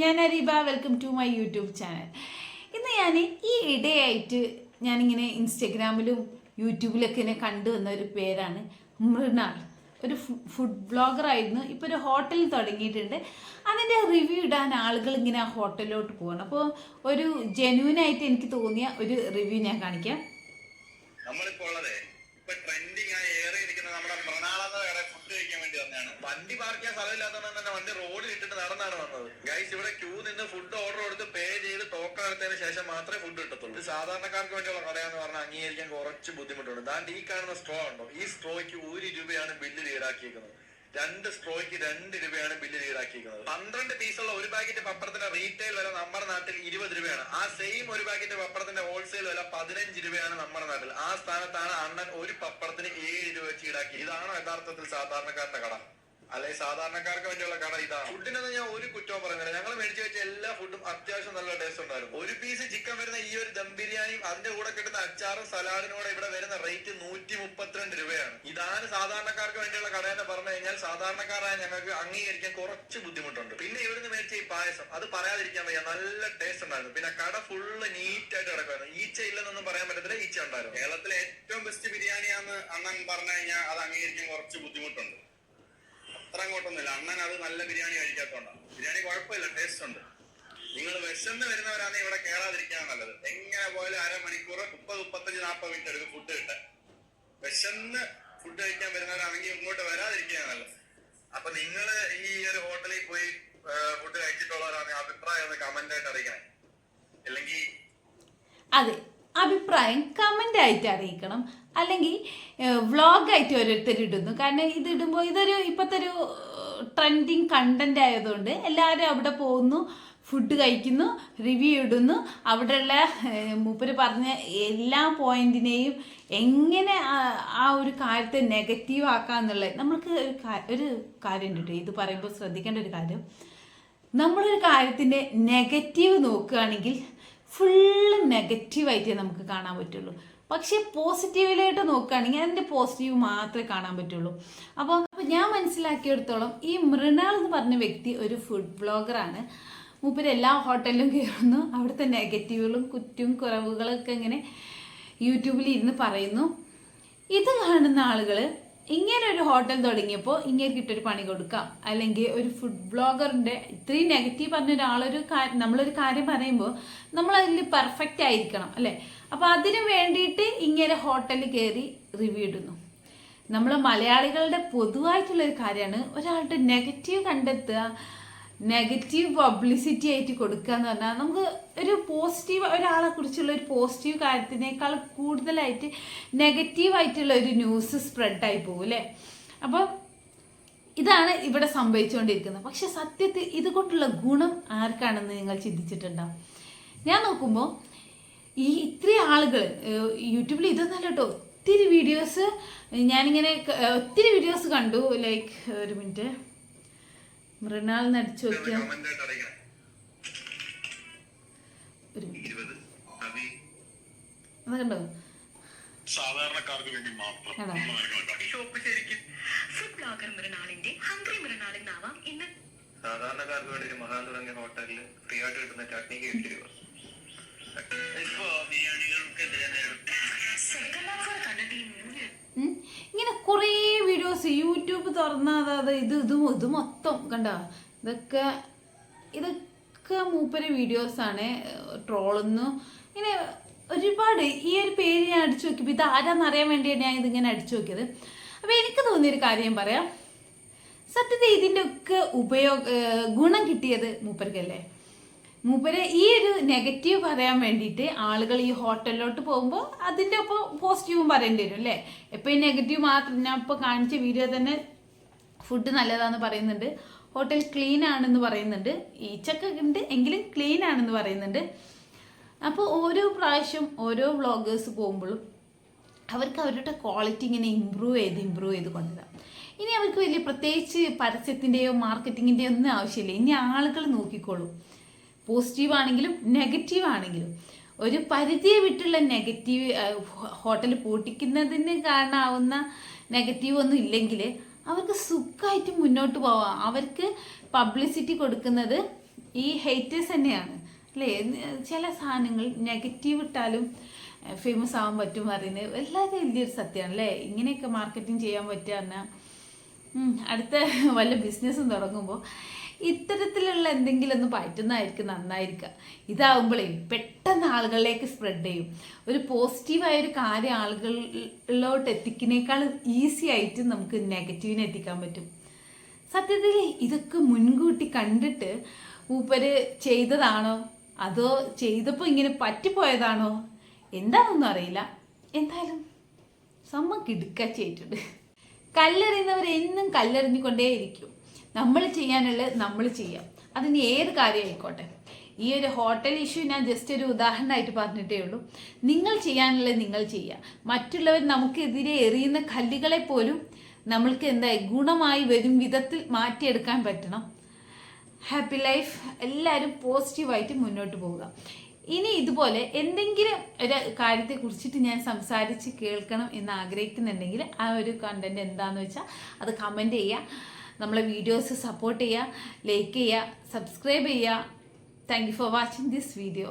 ഞാൻ Areeba. Welcome to my YouTube channel ഇന്ന് ഞാൻ ഈ ഇടയായിട്ട് ഞാനിങ്ങനെ ഇൻസ്റ്റഗ്രാമിലും യൂട്യൂബിലൊക്കെ ഇങ്ങനെ കണ്ടുവന്ന ഒരു പേരാണ് മൃണാൾ. ഒരു ഫുഡ് ബ്ലോഗർ ആയിരുന്നു. ഇപ്പോൾ ഒരു ഹോട്ടൽ തുടങ്ങിയിട്ടുണ്ട്. അതിന്റെ റിവ്യൂ ഇടാൻ ആളുകൾ ഇങ്ങനെ ആ ഹോട്ടലിലോട്ട് പോകണം അപ്പോൾ ഒരു ജെനുവിനായിട്ട് എനിക്ക് തോന്നിയ ഒരു റിവ്യൂ ഞാൻ കാണിക്കാം. നമ്മളിപ്പോൾ ഉള്ളത് ഇപ്പൊ ട്രെൻഡിങ് ആയി ഏറെ ഇരിക്കുന്ന നമ്മുടെ മൃണാളെന്ന കട ഫുഡ് കഴിക്കാൻ വേണ്ടി പാർക്ക് ചെയ്യാൻ സ്ഥലമില്ലാത്തതുകൊണ്ട് തന്നെ വണ്ടി റോഡിൽ ഇട്ടിട്ട് നടന്നാണ് വന്നത്. ഗൈസ് ഇവിടെ ക്യൂ നിന്ന് ഫുഡ് ഓർഡർ കൊടുത്ത് പേ ചെയ്ത് ടോക്കൺ എടുത്തതിന് ശേഷം മാത്രമേ ഫുഡ് കിട്ടത്തുള്ളൂ. സാധാരണക്കാർക്ക് വേണ്ടിയുള്ള കടയാന്ന് പറഞ്ഞാൽ അംഗീകരിക്കാൻ കുറച്ച് ബുദ്ധിമുട്ടുണ്ട്. ദാണ്ട് ഈ കാണുന്ന സ്ട്രോ ഉണ്ടോ? ഈ സ്ട്രോയ്ക്ക് ഒരു രൂപയാണ് ബില്ല് ഈടാക്കിയിരിക്കുന്നത്. രണ്ട് സ്ട്രോയ്ക്ക് രണ്ട് രൂപയാണ് ബില്ല് ഈടാക്കിയിരിക്കുന്നത്. പന്ത്രണ്ട് പീസുള്ള ഒരു പാക്കറ്റ് പപ്പടത്തിന്റെ റീറ്റെയിൽ വില നമ്മുടെ നാട്ടിൽ ഇരുപത് രൂപയാണ്. ആ സെയിം ഒരു പാക്കറ്റ് പപ്പടത്തിന്റെ ഹോൾസെയിൽ വില പതിനഞ്ച് രൂപയാണ് നമ്മുടെ നാട്ടിൽ. ആ സ്ഥാനത്താണ് അണ്ണൻ ഒരു പപ്പടത്തിന് ഏഴ് രൂപ വെച്ച് ഈടാക്കി ഇതാണോ യഥാർത്ഥത്തിൽ സാധാരണക്കാരന്റെ കട. അല്ലെ സാധാരണക്കാർക്ക് വേണ്ടിയുള്ള കട ഇതാണ് ഫുഡിനൊന്നും ഞാൻ ഒരു കുറ്റവും പറയുന്നില്ല. ഞങ്ങൾ മേടിച്ചു വെച്ച എല്ലാ ഫുഡും അത്യാവശ്യം നല്ല ടേസ്റ്റ് ഉണ്ടായിരുന്നു. ഒരു പീസ് ചിക്കൻ വരുന്ന ഈ ഒരു ദം ബിരിയാണിയും അതിന്റെ കൂടെ കിട്ടുന്ന അച്ചാറും സലാഡിനോടെ ഇവിടെ വരുന്ന റേറ്റ് നൂറ്റി മുപ്പത്തിരണ്ട് രൂപയാണ്. ഇതാണ് സാധാരണക്കാർക്ക് വേണ്ടിയുള്ള കട എന്ന് പറഞ്ഞു കഴിഞ്ഞാൽ സാധാരണക്കാരായ ഞങ്ങൾക്ക് അംഗീകരിക്കാൻ കുറച്ച് ബുദ്ധിമുട്ടുണ്ട്. പിന്നെ ഇവിടുന്ന് മേടിച്ച ഈ പായസം അത് പറയാതിരിക്കാൻ വയ്യ. നല്ല ടേസ്റ്റ് ഉണ്ടായിരുന്നു. പിന്നെ കട ഫുള്ള് നീറ്റ് ആയിട്ട് കിടക്കുമായിരുന്നു ഈച്ച ഇല്ലെന്നൊന്നും പറയാൻ പറ്റത്തില്ല. ഈച്ച ഉണ്ടായിരുന്നു. കേരളത്തിലെ ഏറ്റവും ബെസ്റ്റ് ബിരിയാണിയാന്ന് അണ്ണൻ പറഞ്ഞു കഴിഞ്ഞാൽ അത് അംഗീകരിക്കാൻ കുറച്ച് ബുദ്ധിമുട്ടുണ്ട്. അത്ര അങ്ങോട്ടൊന്നുമില്ല. അണ്ണൻ അത് നല്ല ബിരിയാണി കഴിക്കാത്തോണ്ടാണ് ബിരിയാണി കുഴപ്പമില്ല ടേസ്റ്റ് ഉണ്ട്. നിങ്ങൾ വിശന്ന് വരുന്നവരാണ് ഇവിടെ കേറാതിരിക്കാൻ നല്ലത്. എങ്ങനെ പോയാലും അരമണിക്കൂർ മുപ്പത് മുപ്പത്തഞ്ച് നാൽപ്പത് മിനിറ്റ് എടുക്കും ഫുഡ് കിട്ടാൻ. വിശന്ന് ഫുഡ് കഴിക്കാൻ വരുന്നവരാണെങ്കിൽ ഇങ്ങോട്ട് വരാതിരിക്കാൻ നല്ലത്. അപ്പൊ നിങ്ങൾ ഈ ഒരു ഹോട്ടലിൽ പോയി ഫുഡ് കഴിച്ചിട്ടുള്ളവരാണെങ്കിൽ അഭിപ്രായം ഒന്ന് കമന്റ് ആയിട്ട് അറിയിക്കണം. അല്ലെങ്കിൽ അതെ അഭിപ്രായം കമന്റ് ആയിട്ട് അറിയിക്കണം. അല്ലെങ്കിൽ വ്ളോഗായിട്ട് ഓരോരുത്തർ ഇടുന്നു കാരണം ഇത് ഇടുമ്പോൾ ഇതൊരു ഇപ്പോഴത്തെ ഒരു ട്രെൻഡിങ് കണ്ടന്റ് ആയതുകൊണ്ട് എല്ലാവരും അവിടെ പോകുന്നു ഫുഡ് കഴിക്കുന്നു റിവ്യൂ ഇടുന്നു. അവിടെയുള്ള മൂപ്പര് പറഞ്ഞ എല്ലാ പോയിന്റിനെയും എങ്ങനെ ആ- ഒരു കാര്യത്തെ നെഗറ്റീവ് ആക്കുക എന്നുള്ളത് നമ്മൾക്ക് ഒരു ഒരു കാര്യം ഉണ്ട് കേട്ടോ. ഇത് പറയുമ്പോൾ ശ്രദ്ധിക്കേണ്ട ഒരു കാര്യം. നമ്മളൊരു കാര്യത്തിന്റെ നെഗറ്റീവ് നോക്കുകയാണെങ്കിൽ ഫുള്ള് നെഗറ്റീവായിട്ടേ നമുക്ക് കാണാൻ പറ്റുള്ളൂ. പക്ഷേ പോസിറ്റീവിലായിട്ട് നോക്കുകയാണെങ്കിൽ അതിന്റെ പോസിറ്റീവ് മാത്രമേ കാണാൻ പറ്റുള്ളൂ. അപ്പോൾ അപ്പോൾ ഞാൻ മനസ്സിലാക്കിയെടുത്തോളം ഈ മൃണാൾ എന്ന് പറഞ്ഞ വ്യക്തി ഒരു ഫുഡ് ബ്ലോഗറാണ് മൂപ്പര് എല്ലാ ഹോട്ടലിലും കയറുന്നു. അവിടുത്തെ നെഗറ്റീവുകളും കുറ്റും കുറവുകളൊക്കെ ഇങ്ങനെ യൂട്യൂബിൽ ഇരുന്ന് പറയുന്നു. ഇത് കാണുന്ന ആളുകൾ ഇങ്ങനെ ഒരു ഹോട്ടൽ തുടങ്ങിയപ്പോൾ ഇങ്ങനെ കിട്ടൊരു പണി കൊടുക്കാം. അല്ലെങ്കിൽ ഒരു ഫുഡ് ബ്ലോഗറിന്റെ ഇത്രയും നെഗറ്റീവ് പറഞ്ഞ ഒരാളൊരു കാര്യം നമ്മളൊരു കാര്യം പറയുമ്പോൾ നമ്മൾ അതിൽ പെർഫെക്റ്റ് ആയിരിക്കണം അല്ലേ? അപ്പോൾ അതിനു വേണ്ടിയിട്ട് ഇങ്ങനെ ഹോട്ടലിൽ കയറി റിവ്യൂ ഇടുന്നു. നമ്മൾ മലയാളികളുടെ പൊതുവായിട്ടുള്ളൊരു കാര്യമാണ് ഒരാളുടെ നെഗറ്റീവ് കണ്ടെത്തുക നെഗറ്റീവ് പബ്ലിസിറ്റി ആയിട്ട് കൊടുക്കുക എന്ന് പറഞ്ഞാൽ നമുക്ക് ഒരു പോസിറ്റീവ് ഒരാളെ കുറിച്ചുള്ള ഒരു പോസിറ്റീവ് കാര്യത്തിനേക്കാൾ കൂടുതലായിട്ട് നെഗറ്റീവായിട്ടുള്ള ഒരു ന്യൂസ് സ്പ്രെഡായി പോകും അല്ലേ? അപ്പോൾ ഇതാണ് ഇവിടെ സംഭവിച്ചുകൊണ്ടിരിക്കുന്നത്. പക്ഷെ സത്യത്തിൽ ഇതുകൊണ്ടുള്ള ഗുണം ആർക്കാണെന്ന് നിങ്ങൾ ചിന്തിച്ചിട്ടുണ്ടാവും ഞാൻ നോക്കുമ്പോൾ ഈ ഇത്രയും ആളുകൾ യൂട്യൂബിൽ ഇതൊന്നല്ല കേട്ടോ ഒത്തിരി വീഡിയോസ് ഞാനിങ്ങനെ ഒത്തിരി വീഡിയോസ് കണ്ടു ലൈക്ക് ഒരു മിനിറ്റ് ഇരുപത് നടിച്ചു കണ്ടോ സാധാരണക്കാർക്ക് വേണ്ടി മാത്രം ഷോപ്പ് ശരിക്കും. ഫുഡ് ബ്ലോഗർ മൃണാളിന്റെ ഹംഗ്രി മൃണാൾ എന്നാവാം ഇന്ന്. സാധാരണക്കാർക്ക് വേണ്ടി ഒരു മഹാൻ തുടങ്ങിയ ഹോട്ടലിൽ ഫ്രീ ആയിട്ട് കിട്ടുന്ന രൂപ ഈ മൂന്ന് ഇങ്ങനെ കുറേ വീഡിയോസ് യൂട്യൂബ് തുറന്നാൽ അത് ഇത് ഇത് ഇത് മൊത്തം കണ്ട? ഇതൊക്കെ ഇതൊക്കെ മൂപ്പര് വീഡിയോസാണ് ട്രോളുന്നു ഇങ്ങനെ ഒരുപാട് ഈ ഒരു പേര് ഞാൻ അടിച്ചു നോക്കിയപ്പോൾ ഇത് ആരാന്ന് അറിയാൻ വേണ്ടിയാണ് ഞാൻ ഇതിങ്ങനെ അടിച്ചു നോക്കിയത്. അപ്പോൾ എനിക്ക് തോന്നിയൊരു കാര്യം പറയാം. സത്യത്തിൽ ഇതിന്റെ ഒക്കെ ഉപയോഗ ഗുണം കിട്ടിയത് മൂപ്പർക്കല്ലേ മൂപ്പര് ഈ ഒരു നെഗറ്റീവ് പറയാൻ വേണ്ടിയിട്ട് ആളുകൾ ഈ ഹോട്ടലിലോട്ട് പോകുമ്പോൾ അതിന്റെ ഒപ്പം പോസിറ്റീവും പറയേണ്ടി വരും അല്ലേ? എപ്പോൾ ഈ നെഗറ്റീവ് മാത്രം ഞാൻ ഇപ്പോൾ കാണിച്ച വീഡിയോ തന്നെ ഫുഡ് നല്ലതാണെന്ന് പറയുന്നുണ്ട്. ഹോട്ടൽ ക്ലീൻ ആണെന്ന് പറയുന്നുണ്ട്. ഈച്ചൊക്കെ ഉണ്ട് എങ്കിലും ക്ലീൻ ആണെന്ന് പറയുന്നുണ്ട്. അപ്പോൾ ഓരോ പ്രാവശ്യം ഓരോ വ്ളോഗേഴ്സ് പോകുമ്പോഴും അവർക്ക് അവരുടെ ക്വാളിറ്റി ഇങ്ങനെ ഇമ്പ്രൂവ് ചെയ്ത് ഇമ്പ്രൂവ് ചെയ്ത് കൊണ്ടുവരാം. ഇനി അവർക്ക് വലിയ പ്രത്യേകിച്ച് പരസ്യത്തിന്റെയോ മാർക്കറ്റിങ്ങിന്റെയോ ഒന്നും ആവശ്യമില്ല. ഇനി ആളുകൾ നോക്കിക്കോളൂ. പോസിറ്റീവ് ആണെങ്കിലും നെഗറ്റീവ് ആണെങ്കിലും. ഒരു പരിധിയെ വിട്ടുള്ള നെഗറ്റീവ് ഹോട്ടൽ പൂട്ടിക്കുന്നതിന് കാരണമാവുന്ന നെഗറ്റീവ് ഒന്നും ഇല്ലെങ്കിൽ അവർക്ക് സുഖമായിട്ട് മുന്നോട്ട് പോവാം. അവർക്ക് പബ്ലിസിറ്റി കൊടുക്കുന്നത് ഈ ഹേറ്റേഴ്സ് തന്നെയാണ്. അല്ലേ? ചില സാധനങ്ങൾ നെഗറ്റീവ് ഇട്ടാലും ഫേമസ് ആവാൻ പറ്റും പറയുന്നത് എല്ലാവരും വലിയൊരു സത്യമാണ് അല്ലേ? ഇങ്ങനെയൊക്കെ മാർക്കറ്റിംഗ് ചെയ്യാൻ പറ്റുക അടുത്ത വല്ല ബിസിനസ്സും തുടങ്ങുമ്പോൾ ഇത്തരത്തിലുള്ള എന്തെങ്കിലും ഒന്ന് പറ്റുന്നതായിരിക്കും നന്നായിരിക്കുക. ഇതാവുമ്പോഴേ പെട്ടെന്ന് ആളുകളിലേക്ക് സ്പ്രെഡ് ചെയ്യും. ഒരു പോസിറ്റീവായ ഒരു കാര്യം ആളുകളിലോട്ട് എത്തിക്കുന്നേക്കാളും ഈസി ആയിട്ട് നമുക്ക് നെഗറ്റീവിനെ എത്തിക്കാൻ പറ്റും. സത്യത്തിൽ ഇതൊക്കെ മുൻകൂട്ടി കണ്ടിട്ട് മൂപ്പര് ചെയ്തതാണോ? അതോ ചെയ്തപ്പോൾ ഇങ്ങനെ പറ്റിപ്പോയതാണോ? എന്താണെന്നൊന്നും അറിയില്ല. എന്തായാലും സംഭവം കിടുക്കച്ചായിട്ടുണ്ട് കല്ലെറിയുന്നവർ എന്നും കല്ലെറിഞ്ഞുകൊണ്ടേയിരിക്കും. നമ്മൾ ചെയ്യാനുള്ളത് നമ്മൾ ചെയ്യാം. അതിന് ഏത് കാര്യമായിക്കോട്ടെ ഈ ഒരു ഹോട്ടൽ ഇഷ്യൂ ഞാൻ ജസ്റ്റ് ഒരു ഉദാഹരണമായിട്ട് പറഞ്ഞിട്ടേ ഉള്ളൂ. നിങ്ങൾ ചെയ്യാനുള്ളത് നിങ്ങൾ ചെയ്യുക. മറ്റുള്ളവർ നമുക്കെതിരെ എറിയുന്ന കല്ലുകളെ പോലും നമ്മൾക്ക് എന്തായി? ഗുണമായി വരും വിധത്തിൽ മാറ്റിയെടുക്കാൻ പറ്റണം. ഹാപ്പി ലൈഫ് എല്ലാവരും പോസിറ്റീവായിട്ട് മുന്നോട്ട് പോവുക. ഇനി ഇതുപോലെ എന്തെങ്കിലും ഒരു കാര്യത്തെ കുറിച്ചിട്ട് ഞാൻ സംസാരിച്ച് കേൾക്കണം എന്ന് ആഗ്രഹിക്കുന്നുണ്ടെങ്കിൽ ആ ഒരു കണ്ടന്റ് എന്താണെന്ന് വെച്ചാൽ അത് കമന്റ് ചെയ്യുക. നമ്മളെ വീഡിയോസ് സപ്പോർട്ട് ചെയ്യുക ലൈക്ക് ചെയ്യുക സബ്സ്ക്രൈബ് ചെയ്യുക. Thank you for watching this video